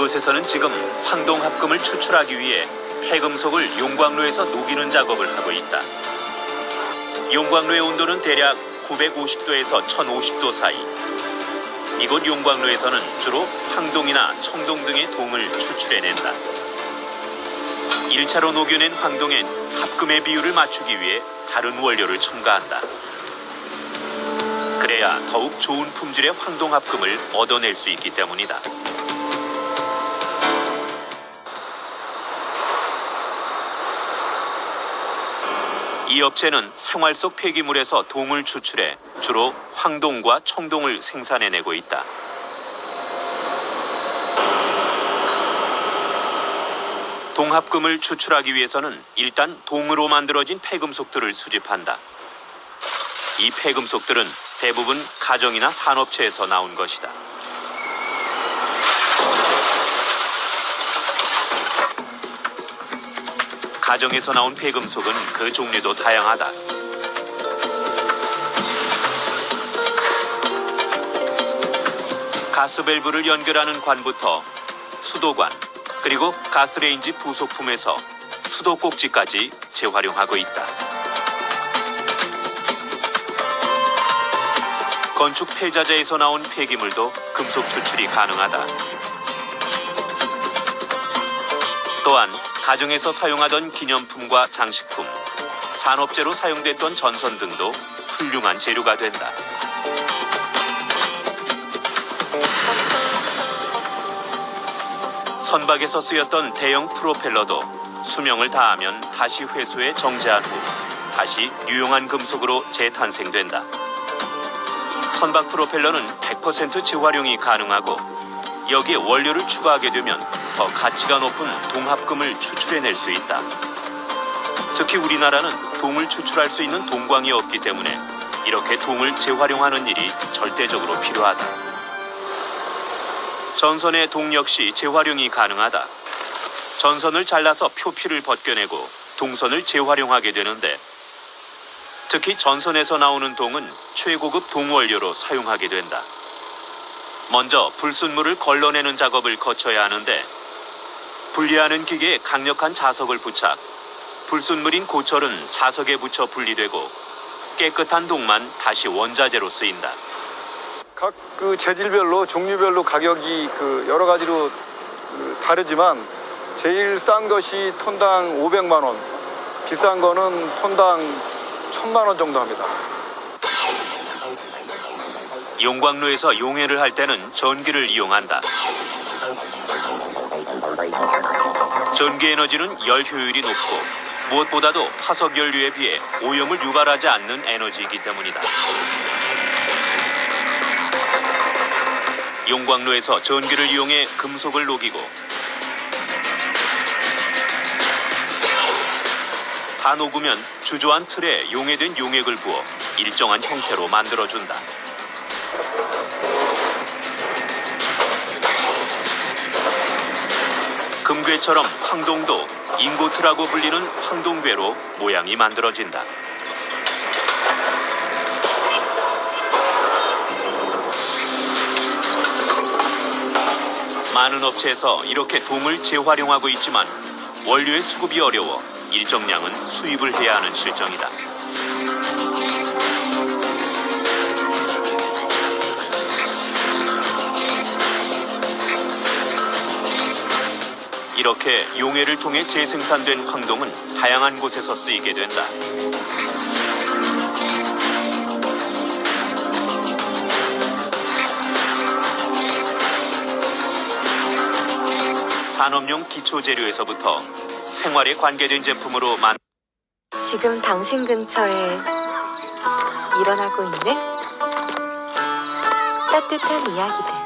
이곳에서는 지금 황동합금을 추출하기 위해 폐금속을 용광로에서 녹이는 작업을 하고 있다. 용광로의 온도는 대략 950도에서 1050도 사이. 이곳 용광로에서는 주로 황동이나 청동 등의 동을 추출해낸다. 1차로 녹여낸 황동엔 합금의 비율을 맞추기 위해 다른 원료를 첨가한다. 그래야 더욱 좋은 품질의 황동합금을 얻어낼 수 있기 때문이다. 이 업체는 생활 속 폐기물에서 동을 추출해 주로 황동과 청동을 생산해내고 있다. 동합금을 추출하기 위해서는 일단 동으로 만들어진 폐금속들을 수집한다. 이 폐금속들은 대부분 가정이나 산업체에서 나온 것이다. 가정에서 나온 폐금속은 그 종류도 다양하다. 가스밸브를 연결하는 관부터 수도관, 그리고 가스레인지 부속품에서 수도꼭지까지 재활용하고 있다. 건축 폐자재에서 나온 폐기물도 금속 추출이 가능하다. 가정에서 사용하던 기념품과 장식품, 산업재로 사용됐던 전선 등도 훌륭한 재료가 된다. 선박에서 쓰였던 대형 프로펠러도 수명을 다하면 다시 회수해 정제한 후 다시 유용한 금속으로 재탄생된다. 선박 프로펠러는 100% 재활용이 가능하고 여기에 원료를 추가하게 되면 더 가치가 높은 동합금을 추출해낼 수 있다. 특히 우리나라는 동을 추출할 수 있는 동광이 없기 때문에 이렇게 동을 재활용하는 일이 절대적으로 필요하다. 전선의 동 역시 재활용이 가능하다. 전선을 잘라서 표피를 벗겨내고 동선을 재활용하게 되는데 특히 전선에서 나오는 동은 최고급 동원료로 사용하게 된다. 먼저 불순물을 걸러내는 작업을 거쳐야 하는데 분리하는 기계에 강력한 자석을 부착, 불순물인 고철은 자석에 붙여 분리되고 깨끗한 동만 다시 원자재로 쓰인다. 각 그 재질별로 종류별로 가격이 그 여러 가지로 그 다르지만 제일 싼 것이 톤당 500만 원, 비싼 거는 톤당 1000만 원 정도 합니다. 용광로에서 용해를 할 때는 전기를 이용한다. 전기 에너지는 열 효율이 높고 무엇보다도 화석 연료에 비해 오염을 유발하지 않는 에너지이기 때문이다. 용광로에서 전기를 이용해 금속을 녹이고 다 녹으면 주조한 틀에 용해된 용액을 부어 일정한 형태로 만들어준다. 금괴처럼 황동도 인고트라고 불리는 황동괴로 모양이 만들어진다. 많은 업체에서 이렇게 동을 재활용하고 있지만 원료의 수급이 어려워 일정량은 수입을 해야 하는 실정이다. 이렇게 용해를 통해 재생산된 황동은 다양한 곳에서 쓰이게 된다. 산업용 기초 재료에서부터 생활에 관계된 제품으로 만 지금 당신 근처에 일어나고 있는 따뜻한 이야기들.